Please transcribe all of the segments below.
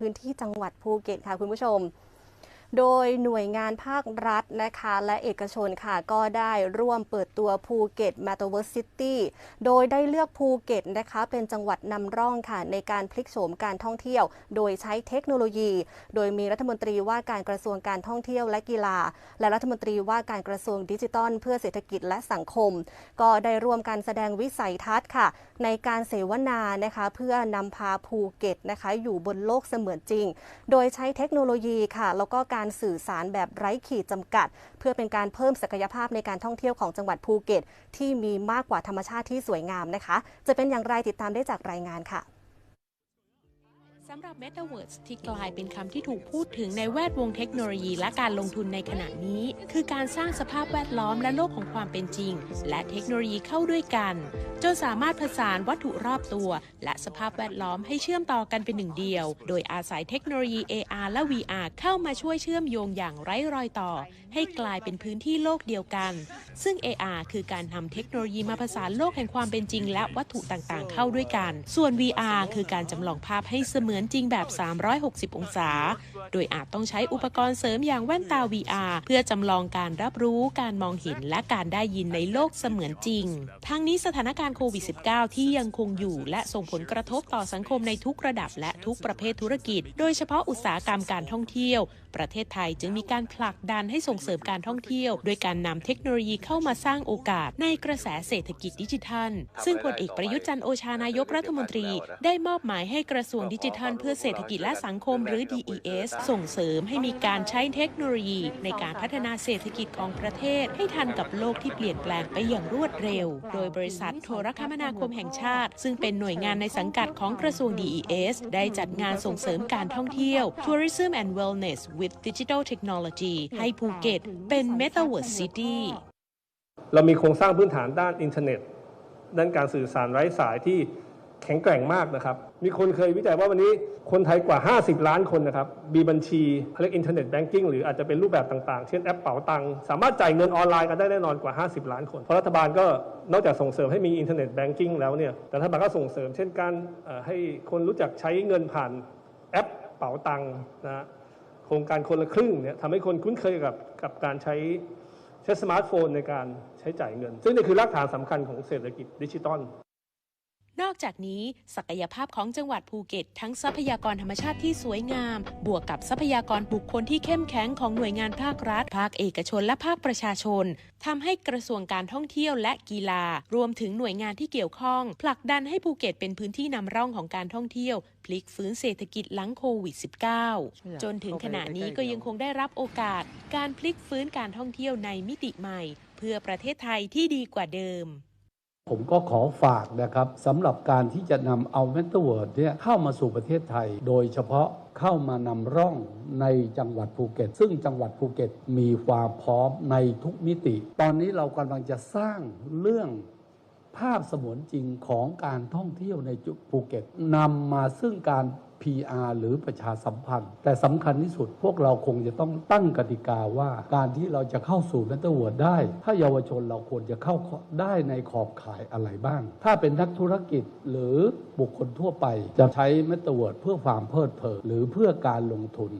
พื้นที่จังหวัดภูเก็ตค่ะคุณผู้ชม โดยหน่วยงานภาครัฐนะคะ และเอกชนค่ะก็ได้ร่วมเปิดตัวภูเก็ต m e t a v e r s e City โดยได้เลือกภูเก็ตนะคะ เป็นจังหวัดนำร่องค่ะในการพลิกโฉมการท่องเที่ยว โดยใช้เทคโนโลยี โดยมีรัฐมนตรีว่าการกระทรวงการท่องเที่ยวและกีฬา และรัฐมนตรีว่าการกระทรวงดิจิทัล เพื่อเศรษฐกิจและสังคม ก็ได้ร่วมกันแสดงวิสัยทัศน์ค่ะ ในการเสวนานะคะเพื่อนำพาภูเก็ตนะคะ อยู่บนโลกเสมือนจริง โดยใช้เทคโนโลยีค่ะ แล้วก็การการสื่อสารแบบไร้ขีดจำกัด เพื่อเป็นการเพิ่มศักยภาพในการท่องเที่ยวของจังหวัดภูเก็ต ที่มีมากกว่าธรรมชาติที่สวยงามนะคะ จะเป็นอย่างไรติดตามได้จากรายงานค่ะ สำหรับ Metaverse ที่กลายเป็นคำที่ถูกพูดถึงในแวดวงเทคโนโลยีและการลงทุนในขณะนี้ คือการสร้างสภาพแวดล้อมและโลกของความเป็นจริง และเทคโนโลยีเข้าด้วยกัน จนสามารถผสานวัตถุรอบตัว และสภาพแวดล้อมให้เชื่อมต่อกันเป็นหนึ่งเดียว โดยอาศัยเทคโนโลยี AR และ VR เข้ามาช่วยเชื่อมโยงอย่างไร้รอยต่อ ให้กลายเป็นพื้นที่โลกเดียวกัน ซึ่ง AR คือการนำเทคโนโลยีมาผสานโลกแห่งความเป็นจริง และวัตถุต่างๆ เข้าด้วยกัน ส่วน VR คือการจำลองภาพให้เสมือนจริงแบบ 360 องศา โดยอาจต้องใช้อุปกรณ์เสริมอย่างแว่นตา VR เพื่อจำลองการรับรู้การมองเห็นและการได้ยินในโลกเสมือนจริง ทั้งนี้สถานการณ์โควิด -19 ที่ยังคงอยู่ และส่งผลกระทบต่อสังคมในทุกระดับและทุกประเภทธุรกิจ โดยเฉพาะอุตสาหกรรมการท่องเที่ยว ประเทศไทยจึงมีการผลักดันให้ส่งเสริมการท่องเที่ยวโดยการนำเทคโนโลยีเข้ามาสร้างโอกาสในกระแสเศรษฐกิจดิจิทัล ซึ่งพลเอกประยุทธ์จันโอชานายกรัฐมนตรี ได้มอบหมายให้กระทรวงดิจิทัลเพื่อเศรษฐกิจและสังคมหรือ DES ส่งเสริมให้มีการใช้เทคโนโลยี ในการพัฒนาเศรษฐกิจของประเทศ ให้ทันกับโลกที่เปลี่ยนแปลงไปอย่างรวดเร็ว โดยบริษัทโทรคมนาคมแห่งชาติ ซึ่งเป็นหน่วยงานในสังกัดของกระทรวง DES ได้จัดงานส่งเสริมการท่องเที่ยว Tourism and Wellness with Digital Technology ให้ภูเก็ตเป็น Metaverse City เรามีโครงสร้างพื้นฐานด้านอินเทอร์เน็ต ด้านการสื่อสารไร้สายที่ แข็งแกร่งมากนะครับ มีคนเคยวิจัยว่าวันนี้คนไทยกว่า 50 ล้านคนนะครับ มีบัญชีเรียกอินเทอร์เน็ตแบงกิ้งหรืออาจจะเป็นรูปแบบต่างๆ เช่นแอปเป๋าตัง สามารถจ่ายเงินออนไลน์กันได้แน่นอนกว่า 50 ล้านคน เพราะรัฐบาลก็นอกจากส่งเสริมให้มีอินเทอร์เน็ตแบงกิ้งแล้วเนี่ย แต่รัฐบาลก็ส่งเสริมเช่นการให้คนรู้จักใช้เงินผ่านแอปเป๋าตังนะฮะโครงการคนละครึ่งเนี่ยทำให้คนคุ้นเคยกับกับการใช้ใช้สมาร์ทโฟนในการใช้จ่ายเงิน ซึ่งนี่คือรากฐานสำคัญของเศรษฐกิจดิจิตอล นอกจากนี้ศักยภาพของจังหวัดภูเก็ต ทั้งทรัพยากรธรรมชาติที่สวยงาม บวกกับทรัพยากรบุคคลที่เข้มแข็งของหน่วยงานภาครัฐ ภาคเอกชนและภาคประชาชนทำให้กระทรวงการท่องเที่ยวและกีฬา รวมถึงหน่วยงานที่เกี่ยวข้อง ผลักดันให้ภูเก็ตเป็นพื้นที่นำร่องของการท่องเที่ยว พลิกฟื้นเศรษฐกิจหลังโควิด -19 จนถึงขณะนี้ก็ยังคงได้รับโอกาส การพลิกฟื้นการท่องเที่ยวในมิติใหม่ เพื่อประเทศไทยที่ดีกว่าเดิม ผมก็ขอฝากนะครับสำหรับการที่จะนำเอาเมตาเวิร์ดเนี่ยเข้ามาสู่ประเทศไทย โดยเฉพาะเข้ามานำร่องในจังหวัดภูเก็ต ซึ่งจังหวัดภูเก็ตมีความพร้อมในทุกมิติ ตอนนี้เรากำลังจะสร้างเรื่อง ภาพสมือนจริงของการท่องเที่ยวในจุภูเก็ตนำมาซึ่งการ PR หรือประชาสัมพันธ์ แต่สำคัญที่สุดพวกเราคงจะต้องตั้งกติกาว่าการที่เราจะเข้าสู่เมตาเวิร์ดได้ ถ้าเยาวชนเราควรจะเข้าได้ในขอบข่ายอะไรบ้าง ถ้าเป็นนักธุรกิจหรือบุคคลทั่วไป จะใช้เมตาเวิร์ดเพื่อความเพลิดเพลินหรือเพื่อการลงทุน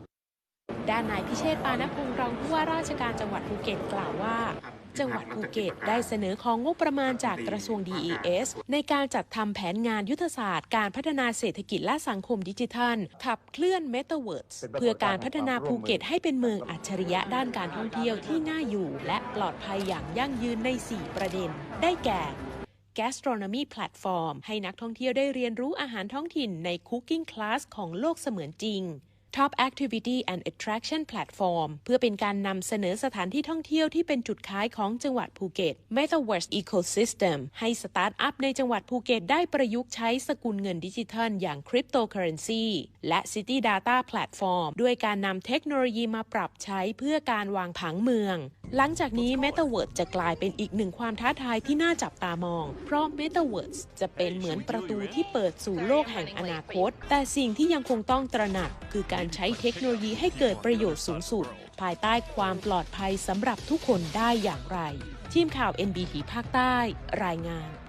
ด้านนายพิเชษปานพงศ์รองผู้ว่าราชการจังหวัดภูเก็ตกล่าวว่า จังหวัดภูเก็ตได้เสนอของงบประมาณจากกระทรวง DES ในการจัดทำแผนงานยุทธศาสตร์การพัฒนาเศรษฐกิจและสังคมดิจิทัล ขับเคลื่อน Metaverse เพื่อการพัฒนาภูเก็ตให้เป็นเมืองอัจฉริยะด้านการท่องเที่ยวที่น่าอยู่ และปลอดภัยอย่างยั่งยืนใน 4 ประเด็น ได้แก่ Gastronomy Platform ให้นักท่องเที่ยวได้เรียนรู้อาหารท้องถิ่นใน Cooking Class ของโลกเสมือนจริง Top Activity and Attraction Platform เพื่อเป็นการนำเสนอสถานที่ท่องเที่ยวที่เป็นจุดขายของจังหวัดภูเก็ต Metaverse Ecosystem ให้สตาร์ทอัพในจังหวัดภูเก็ตได้ประยุกต์ใช้สกุลเงินดิจิทัลอย่างคริปโตเคอเรนซีและ City Data Platform ด้วยการนำเทคโนโลยีมาปรับใช้เพื่อการวางผังเมือง หลังจากนี้ Metaverse จะกลายเป็นอีกหนึ่งความท้าทายที่น่าจับตามอง เพราะ Metaverse จะเป็นเหมือนประตูที่เปิดสู่โลกแห่งอนาคต แต่สิ่งที่ยังคงต้องตระหนัก คือการใช้เทคโนโลยีให้เกิดประโยชน์สูงสุด ภายใต้ความปลอดภัยสำหรับทุกคนได้อย่างไร ทีมข่าว NBT ภาคใต้ รายงาน